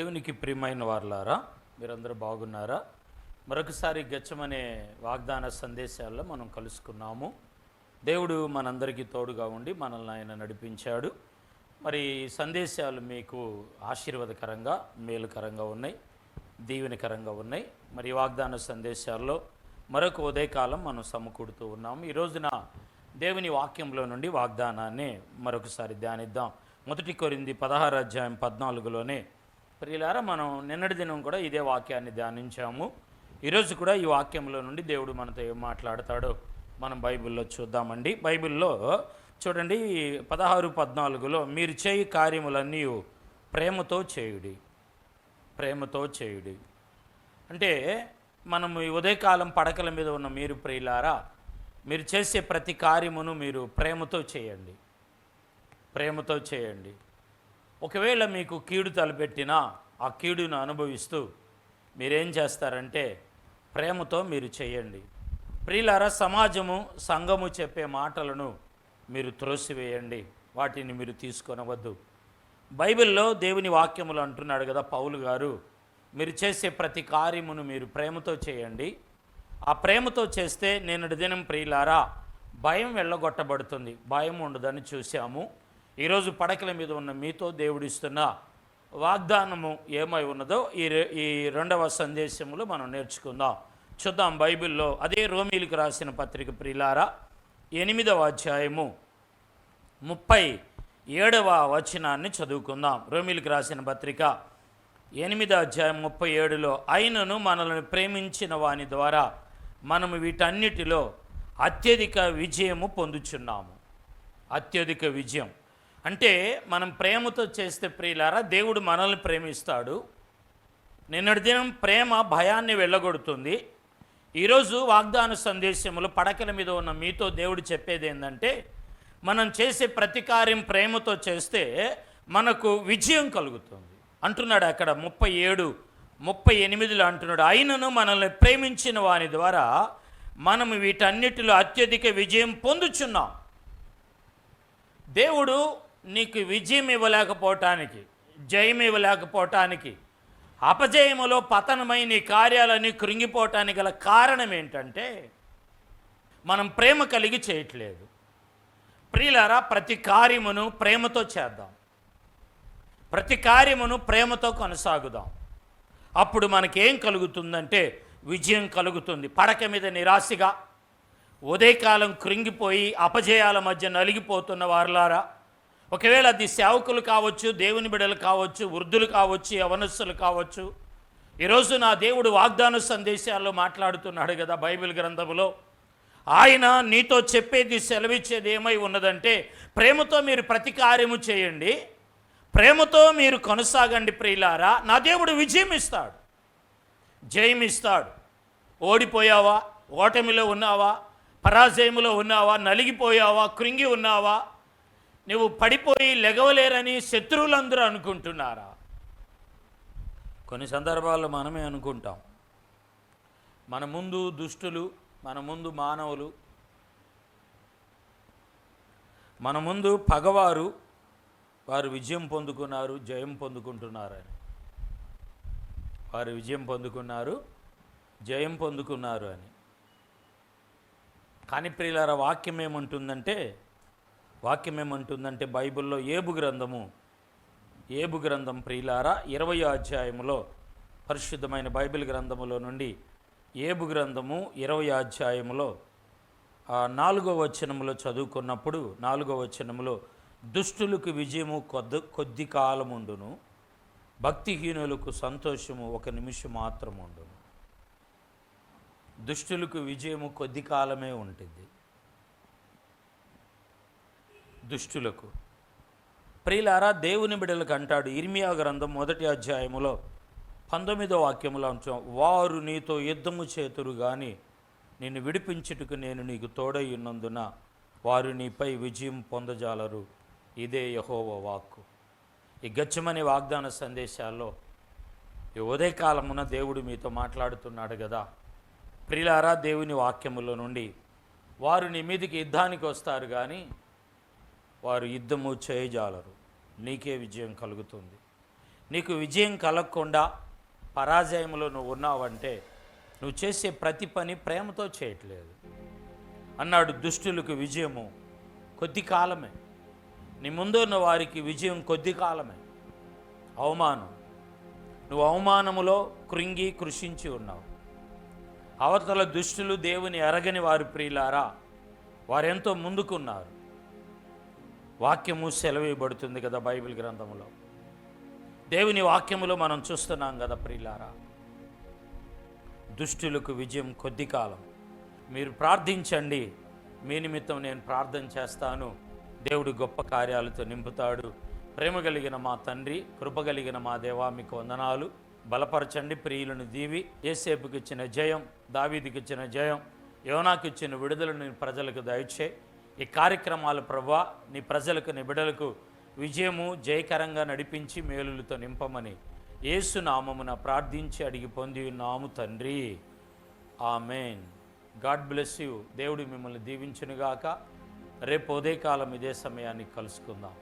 దేవునికి ప్రియమైన వారులారా మీరందరూ బాగున్నారా? మరొకసారి గచ్చమనే వాగ్దాన సందేశాల్లో మనం కలుసుకున్నాము. దేవుడు మనందరికీ తోడుగా ఉండి మనల్ని ఆయన నడిపించాడు. మరి సందేశాలు మీకు ఆశీర్వాదకరంగా మేలుకరంగా ఉన్నాయి దీవెనకరంగా ఉన్నాయి. మరి వాగ్దాన సందేశాల్లో మరొక ఉదయకాలం మనం సమకూడుతూ ఉన్నాము. ఈ రోజున దేవుని వాక్యంలో నుండి వాగ్దానాన్ని మరొకసారి ధ్యానిద్దాం. మొదటి కొరింది పదహారు అధ్యాయం పద్నాలుగులోనే ప్రియులారా మనం నిన్నటి దినం కూడా ఇదే వాక్యాన్ని ధ్యానించాము. ఈరోజు కూడా ఈ వాక్యంలో నుండి దేవుడు మనతో ఏం మాట్లాడతాడో మనం బైబిల్లో చూద్దామండి. బైబిల్లో చూడండి పదహారు పద్నాలుగులో మీరు చేయి కార్యములన్నీ ప్రేమతో చేయుడి ప్రేమతో చేయుడి. అంటే మనం ఈ ఉదయకాలం పడకల మీద ఉన్న మీరు ప్రియులారా మీరు చేసే ప్రతి కార్యమును మీరు ప్రేమతో చేయండి. ప్రేమతో చేయండి. ఒకవేళ మీకు కీడు తలపెట్టినా ఆ కీడును అనుభవిస్తూ మీరేం చేస్తారంటే ప్రేమతో మీరు చేయండి. ప్రియులారా సమాజము సంఘము చెప్పే మాటలను మీరు త్రోసివేయండి. వాటిని మీరు తీసుకొనవద్దు. బైబిల్లో దేవుని వాక్యములు అంటున్నాడు కదా పౌలు గారు మీరు చేసే ప్రతి కార్యమును మీరు ప్రేమతో చేయండి. ఆ ప్రేమతో చేస్తే నేను దినం ప్రియులారా భయం వెళ్ళగొట్టబడుతుంది. భయం ఉండదని చూసాము ఈరోజు పడకల మీద ఉన్న మీతో దేవుడిస్తున్న వాగ్దానము ఏమై ఉన్నదో ఈ ఈ రెండవ సందేశంలో మనం నేర్చుకుందాం. చూద్దాం బైబిల్లో అదే రోమిలకు రాసిన పత్రిక ప్రిలారా ఎనిమిదవ అధ్యాయము ముప్పై ఏడవ వచనాన్ని చదువుకుందాం. రోమిలకు రాసిన పత్రిక ఎనిమిదో అధ్యాయం ముప్పై ఏడులో అయినను మనల్ని ప్రేమించిన వాని ద్వారా మనము వీటన్నిటిలో అత్యధిక విజయము పొందుచున్నాము. అత్యధిక విజయం. అంటే మనం ప్రేమతో చేస్తే ప్రియులారా దేవుడు మనల్ని ప్రేమిస్తాడు. నిన్నటి దినం ప్రేమ భయాన్ని వెళ్ళగొడుతుంది. ఈరోజు వాగ్దాన సందేశములు పడకల మీద ఉన్న మీతో దేవుడు చెప్పేది ఏంటంటే మనం చేసే ప్రతి కార్యం ప్రేమతో చేస్తే మనకు విజయం కలుగుతుంది. అంటున్నాడు అక్కడ ముప్పై ఏడు ముప్పై ఎనిమిదిలో అంటున్నాడు అయినను మనల్ని ప్రేమించిన వాని ద్వారా మనం వీటన్నిటిలో అత్యధిక విజయం పొందుచున్నాం. దేవుడు నీకు విజయం ఇవ్వలేకపోవటానికి జయం ఇవ్వలేకపోవటానికి అపజయములో పతనమై నీ కార్యాలన్నీ కృంగిపోవటానికి గల కారణం ఏంటంటే మనం ప్రేమ కలిగి చేయట్లేదు. ప్రియులారా ప్రతి కార్యమును ప్రేమతో చేద్దాం. ప్రతి కార్యమును ప్రేమతో కొనసాగుదాం. అప్పుడు మనకేం కలుగుతుందంటే విజయం కలుగుతుంది. పడక మీద నిరాశగా ఉదయకాలం కృంగిపోయి అపజయాల మధ్య నలిగిపోతున్న వారులారా ఒకవేళ అది సేవకులు కావచ్చు దేవుని బిడలు కావచ్చు వృద్ధులు కావచ్చు యవనస్సులు కావచ్చు ఈరోజు నా దేవుడు వాగ్దాన సందేశాల్లో మాట్లాడుతున్నాడు కదా బైబిల్ గ్రంథంలో ఆయన నీతో చెప్పేది సెలవిచ్చేది ఏమై ఉన్నదంటే ప్రేమతో మీరు ప్రతి కార్యము చేయండి ప్రేమతో మీరు కొనసాగండి ప్రియులారా నా దేవుడు విజయం ఇస్తాడు జయం ఇస్తాడు. ఓడిపోయావా ఓటమిలో ఉన్నావా పరాజయములో ఉన్నావా నలిగిపోయావా కృంగి ఉన్నావా నువ్వు పడిపోయి లెగవలేరని శత్రువులందరూ అనుకుంటున్నారా? కొన్ని సందర్భాల్లో మనమే అనుకుంటాం. మన ముందు దుష్టులు మన ముందు మానవులు మన ముందు పగవారు వారు విజయం పొందుకున్నారు జయం పొందుకుంటున్నారని. వారు విజయం పొందుకున్నారు జయం పొందుకున్నారు అని. కానీ ప్రియులార వాక్యం ఏమంటుందంటే వాక్యం ఏమంటుందంటే బైబిల్లో ఏబు గ్రంథము ఏబు గ్రంథం ప్రియులారా ఇరవై అధ్యాయములో పరిశుద్ధమైన బైబిల్ గ్రంథములో నుండి ఏబు గ్రంథము ఇరవై అధ్యాయములో నాలుగో వచనములో చదువుకున్నప్పుడు నాలుగో వచనములో దుష్టులకు విజయము కొద్ది కొద్ది కాలముండును భక్తిహీనులకు సంతోషము ఒక నిమిషం మాత్రం ఉండును దుష్టులకు విజయము కొద్ది కాలమే ఉంటుంది దుష్టులకు. ప్రియులారా దేవుని బిడలకు అంటాడు ఇర్మియా గ్రంథం మొదటి అధ్యాయములో పంతొమ్మిదో వాక్యములో అంటాం వారు నీతో యుద్ధము చేతురు గాని నిన్ను విడిపించుటకు నేను నీకు తోడై ఉన్నందున వారు నీపై విజయం పొందజాలరు. ఇదే యహోవ వాక్కు. ఈ గచ్చమని వాగ్దాన సందేశాల్లో ఈ ఉదయకాలమున దేవుడు మీతో మాట్లాడుతున్నాడు కదా ప్రిలారా దేవుని వాక్యముల నుండి వారు నీ మీదికి యుద్ధానికి వస్తారు కానీ వారు యుద్ధము చేయజాలరు. నీకే విజయం కలుగుతుంది. నీకు విజయం కలగకుండా పరాజయంలో నువ్వు ఉన్నావంటే నువ్వు చేసే ప్రతి పని ప్రేమతో చేయట్లేదు. అన్నాడు దుష్టులకు విజయము కొద్ది కాలమే. నీ ముందున్న వారికి విజయం కొద్ది కాలమే. అవమానం. నువ్వు అవమానములో కృంగి కృషించి ఉన్నావు. అవతల దుష్టులు దేవుని ఎరగని వారి ప్రియులారా వారెంతో ముందుకున్నారు. వాక్యము సెలవేయబడుతుంది కదా బైబిల్ గ్రంథంలో దేవుని వాక్యములో మనం చూస్తున్నాం కదా ప్రియులారా. దుష్టులకు విజయం కొద్ది కాలం. మీరు ప్రార్థించండి. మీ నిమిత్తం నేను ప్రార్థన చేస్తాను. దేవుడు గొప్ప కార్యాలతో నింపుతాడు. ప్రేమ కలిగిన మా తండ్రి కృప కలిగిన మా దేవా మీకు వందనాలు. బలపరచండి ప్రియులను దీవి. ఏసేపుకి ఇచ్చిన జయం దావీదికి ఇచ్చిన జయం యోనాకి ఇచ్చిన విడుదలను ప్రజలకు దయచేయి ఈ కార్యక్రమాలు ప్రభా నీ ప్రజలకు నీ బిడలకు విజయము జయకరంగా నడిపించి మేలులతో నింపమని ఏసునామమున ప్రార్థించి అడిగి పొంది ఉన్నాము తండ్రి. ఆమెన్. God bless you. దేవుడు మిమ్మల్ని దీవించునుగాక. రేపు ఉదయకాలం ఇదే సమయాన్ని కలుసుకుందాం.